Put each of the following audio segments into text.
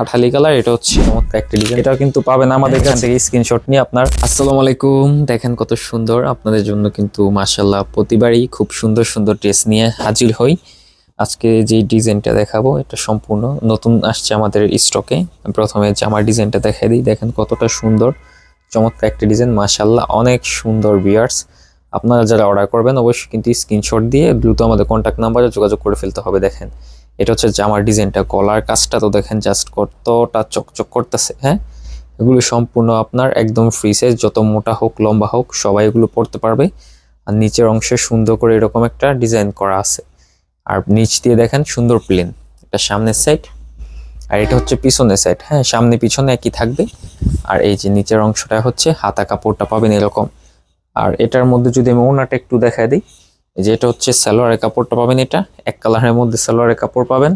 Kathali colour এটা হচ্ছে চমৎকার একটা ডিজাইন এটাও কিন্তু পাবেন আমাদের কাছ। থেকে স্ক্রিনশট নিয়ে আপনার। আসসালামু আলাইকুম দেখেন কত সুন্দর। আপনাদের জন্য কিন্তু মাশাল্লাহ প্রতিবারই খুব সুন্দর সুন্দর ড্রেস নিয়ে হাজির হই। আজকে যে ডিজাইনটা দেখাবো এটা সম্পূর্ণ নতুন আসছে আমাদের স্টকে প্রথমে জামার ডিজাইনটা দেখাই দিই দেখেন কতটা সুন্দর চমৎকার একটা ডিজাইন মাশাল্লাহ অনেক সুন্দর বিয়ার্স আপনারা যারা অর্ডার করবেন অবশ্যই কিন্তু স্ক্রিনশট দিয়ে দ্রুত আমাদের কন্ট্যাক্ট নাম্বারে যোগাযোগ করে ফেলতে হবে দেখেন। এটা হচ্ছে জামার ডিজাইনটা গলার কাজটা তো দেখেন জাস্ট কতটা চকচক করতেছে হ্যাঁ? এগুলো সম্পূর্ণ আপনার একদম ফ্রি সাইজ যত মোটা হোক, লম্বা হোক, সবাই এগুলো পড়তে পারবে। আর নিচের অংশে সুন্দর করে এরকম একটা ডিজাইন করা আছে। আর নিচ দিয়ে দেখেন সুন্দর প্লেন এটা সামনের সাইড আর এটা হচ্ছে পিছনের সাইড হ্যাঁ? সামনে পিছনে একই থাকবে। আর এই যে নিচের অংশটা হচ্ছে হাতা কাপড়টা পাবেন এরকম। আর এটার মধ্যে যদি আমি ওনাটা একটু দেখাই দিই এই যে এটা হচ্ছে সালোয়ারের কাপড়টা পাবেন এটা। এক কালারের মধ্যে সালোয়ারের কাপড় পাবেন।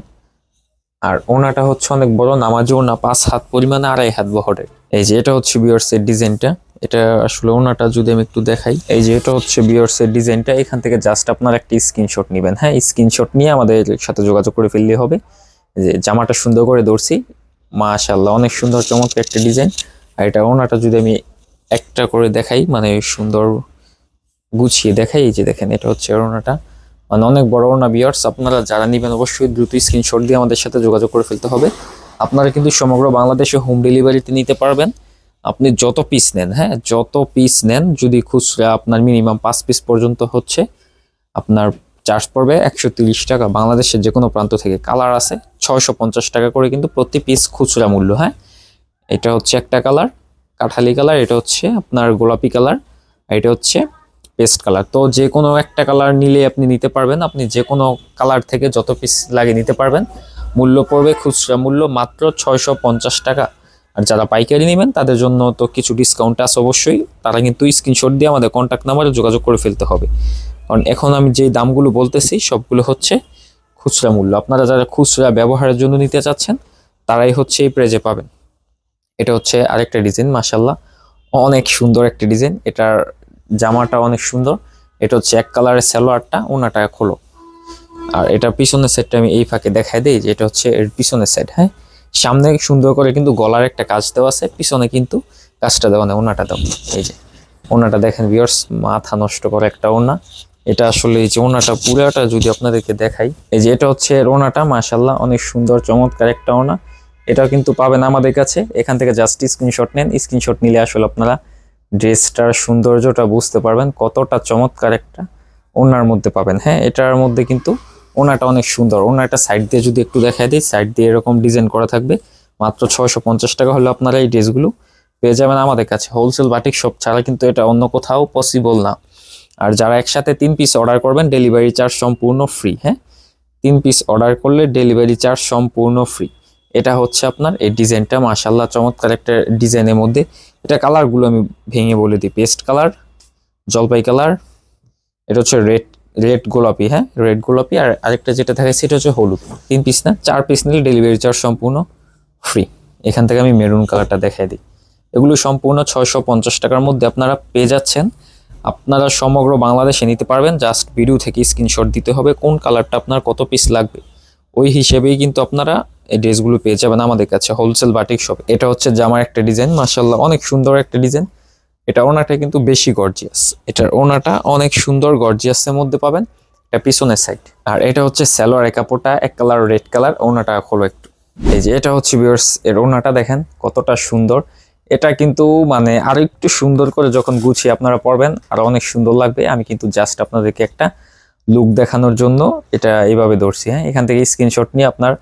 আর ওনাটা হচ্ছে অনেক বড়, নামাজ ওনা পাঁচ হাত পরিমাণে আড়াই হাত বহরের। এই যে এটা হচ্ছে বিয়ার্সের ডিজাইনটা। এটা আসলে ওনাটা যদি আমি একটু দেখাই, এই যে এটা হচ্ছে বিয়ার্সের ডিজাইনটা। এখান থেকে জাস্ট আপনার একটা স্ক্রিনশট নেবেন। হ্যাঁ স্ক্রিনশট নিয়ে আমাদের সাথে যোগাযোগ করে ফেললে হবে। যে জামাটা সুন্দর করে ধরছি। মাশাল্লাহ অনেক সুন্দর চমৎকার একটা ডিজাইন। আর এটা ওনাটা যদি আমি একটা করে দেখাই মানে সুন্দর গুছিয়ে দেখাই। এই যে দেখেন, এটা হচ্ছে ওড়নাটা। মানে অনেক বড় ওড়না বিয়ার্স আপনারা যারা নেবেন অবশ্যই দ্রুত স্ক্রিনশট দিয়ে আমাদের সাথে যোগাযোগ করে ফেলতে হবে। আপনারা কিন্তু সমগ্র বাংলাদেশে হোম ডেলিভারিতে নিতে পারবেন। আপনি যত পিস নেন হ্যাঁ যত পিস নেন, যদি খুচরা আপনার মিনিমাম পাঁচ পিস পর্যন্ত হচ্ছে, আপনার চার্জ পড়বে একশো টাকা। বাংলাদেশের যে কোনো প্রান্ত থেকে কালার আছে, ছয়শো পঞ্চাশ টাকা করে কিন্তু প্রতি পিস খুচরা মূল্য হ্যাঁ। এটা হচ্ছে একটা কালার কাঠালি কালার এটা হচ্ছে আপনার গোলাপি কালার এটা হচ্ছে পেস্ট কালার তো যে কোনো একটা কালার নিলে আপনি নিতে পারবেন। আপনি যে কোনো কালার থেকে যত পিস লাগে নিতে পারবেন। মূল্য পড়বে খুচরা মূল্য মাত্র ছয়শো পঞ্চাশ টাকা। আর যারা পাইকারি নেবেন, তাদের জন্য তো কিছু ডিসকাউন্ট আছে অবশ্যই। তারা কিন্তু স্ক্রিনশট দিয়ে আমাদের কন্ট্যাক্ট নাম্বারে যোগাযোগ করে ফেলতে হবে। কারণ এখন আমি যে দামগুলো বলতেছি, সবগুলো হচ্ছে খুচরা মূল্য। আপনারা যারা খুচরা ব্যবহারের জন্য নিতে চাচ্ছেন, তারাই হচ্ছে এই প্রেজে পাবেন। এটা হচ্ছে আরেকটা ডিজাইন মাসাল্লাহ অনেক সুন্দর একটা ডিজাইন এটার জামাটা অনেক সুন্দর। এটা হচ্ছে এক কালারের সালোয়ারটা, ওনাটা খোলো। আর এটা পিছনের সাইডটা আমি এই ফাঁকে দেখাই দিই যে এটা হচ্ছে এর পিছনের সাইড হ্যাঁ? সামনে সুন্দর করে কিন্তু গলার একটা কাজ দেওয়া আছে, পিছনে কিন্তু কাজটা দেওয়া নেই, ওনাটা দেওয়া এই যে, ওনাটা দেখেন ভিউয়ার্স মাথা নষ্ট করে একটা ওনা। এটা আসলে এই যে ওনাটা পুরাটা যদি আপনাদেরকে দেখাই, এই যে এটা হচ্ছে ওনাটা মাশাল্লাহ অনেক সুন্দর, চমৎকার একটা ওনা। এটাও কিন্তু পাবেন আমাদের কাছে। এখান থেকে জাস্ট স্ক্রিনশট নেন স্ক্রিনশট নিলে আসলে আপনারা ড্রেসটার সৌন্দর্যটা বুঝতে পারবেন, কতটা চমৎকার একটা ওনার মধ্যে পাবেন। হ্যাঁ এটার মধ্যে কিন্তু ওনাটা অনেক সুন্দর। ওনাটা সাইড দিয়ে যদি একটু দেখাই দিই সাইড দিয়ে এরকম ডিজাইন করা থাকবে, মাত্র ছয়শো পঞ্চাশ টাকা হলে আপনারা এই ড্রেসগুলো পেয়ে যাবেন আমাদের কাছে। হোলসেল বাটিক শপ ছাড়া কিন্তু এটা অন্য কোথাও পসিবল না। আর যারা একসাথে তিন পিস অর্ডার করবেন ডেলিভারি চার্জ সম্পূর্ণ ফ্রি হ্যাঁ তিন পিস অর্ডার করলে ডেলিভারি চার্জ সম্পূর্ণ ফ্রি এটা হচ্ছে আপনার এই ডিজাইনটা মাশাল্লাহ চমৎকার একটা ডিজাইনের মধ্যে এটা কালারগুলো আমি ভেঙে বলে দিই পেস্ট কালার জলপাই কালার এটা হচ্ছে রেড রেড গোলাপি হ্যাঁ? রেড গোলাপি আর আরেকটা যেটা থাকে সেটা হচ্ছে হলুদ। তিন পিস না? চার পিস নিলে ডেলিভারি চার্জ সম্পূর্ণ ফ্রি এখান থেকে আমি মেরুন কালারটা দেখাই দিই। এগুলো সম্পূর্ণ ছয়শো পঞ্চাশ টাকার মধ্যে আপনারা পেয়ে যাচ্ছেন। আপনারা সমগ্র বাংলাদেশে নিতে পারবেন। জাস্ট ভিডিও থেকে স্ক্রিনশট দিতে হবে কোন কালারটা আপনার কত পিস লাগবে। ওই হিসেবেই কিন্তু আপনারা এই ড্রেসগুলো পেয়ে যাবেন আমাদের কাছে হোলসেল বাটিক শপ এটা হচ্ছে জামার একটা ডিজাইন মার্শাল্লাহ অনেক সুন্দর একটা ডিজাইন এটা ওনাটা কিন্তু বেশি গর্জিয়াস এটার ওনাটা অনেক সুন্দর গর্জিয়াসের মধ্যে পাবেন, এটা পিছনের সাইড আর এটা হচ্ছে স্যালোয়ার কাপড়টা, এক কালার রেড কালার ওনাটা খোলো একটু। এই যে এটা হচ্ছে বিয়ার্স এর ওনাটা দেখেন কতটা সুন্দর। এটা কিন্তু মানে আরও একটু সুন্দর করে যখন গুছিয়ে আপনারা পরবেন, আর অনেক সুন্দর লাগবে। আমি কিন্তু জাস্ট আপনাদেরকে একটা লুক দেখানোর জন্য এটা এইভাবে ধরছি হ্যাঁ? এখান থেকে স্ক্রিনশট নিয়ে আপনার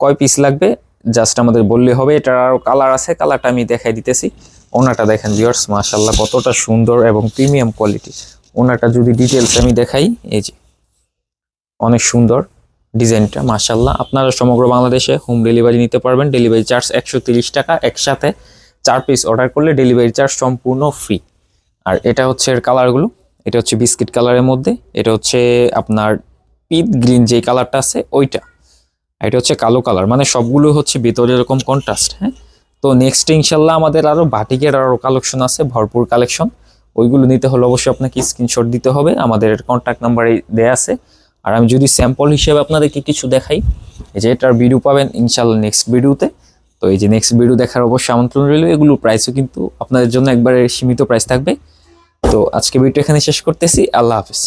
কয় পিস লাগবে? জাস্ট আমাদের বললে হবে, এটার আরও কালার আছে কালারটা আমি দেখাই দিতেছি। ওনাটা দেখেন ভিউয়ার্স মাশাল্লাহ কতটা সুন্দর এবং প্রিমিয়াম কোয়ালিটি ওনাটা যদি ডিটেলস আমি দেখাই, এই যে, অনেক সুন্দর ডিজাইনটা মাশাল্লাহ আপনারা সমগ্র বাংলাদেশে হোম ডেলিভারি নিতে পারবেন। ডেলিভারি চার্জ একশো টাকা, একসাথে চার পিস অর্ডার করলে ডেলিভারি চার্জ সম্পূর্ণ ফ্রি আর এটা হচ্ছে এর কালারগুলো এটা হচ্ছে বিস্কিট কালারের মধ্যে, এটা হচ্ছে আপনার পিট গ্রিন যে কালারটা আছে ওইটা। এটা হচ্ছে কালো কালার মানে সবগুলো হচ্ছে ভিতরে এরকম কন্ট্রাস্ট হ্যাঁ? তো নেক্সট ইনশাল্লাহ আমাদের আরও বাটিকের আরও কালেকশন আছে, ভরপুর কালেকশন ওইগুলো নিতে হলে অবশ্যই আপনাকে স্ক্রিনশট দিতে হবে, আমাদের কন্ট্যাক্ট নাম্বারে দেয়া আছে। আর আমি যদি স্যাম্পল হিসেবে আপনাদেরকে কিছু দেখাই, এই যে এটার ভিডিও পাবেন ইনশাল্লাহ নেক্সট ভিডিওতে তো এই যে নেক্সট ভিডিও দেখার অবশ্যই আমন্ত্রণ রইল, এগুলোর প্রাইসও কিন্তু আপনাদের জন্য একবারে সীমিত প্রাইস থাকবে। তো আজকে ভিডিও এখানে শেষ করতেছি। আল্লাহ হাফিজ।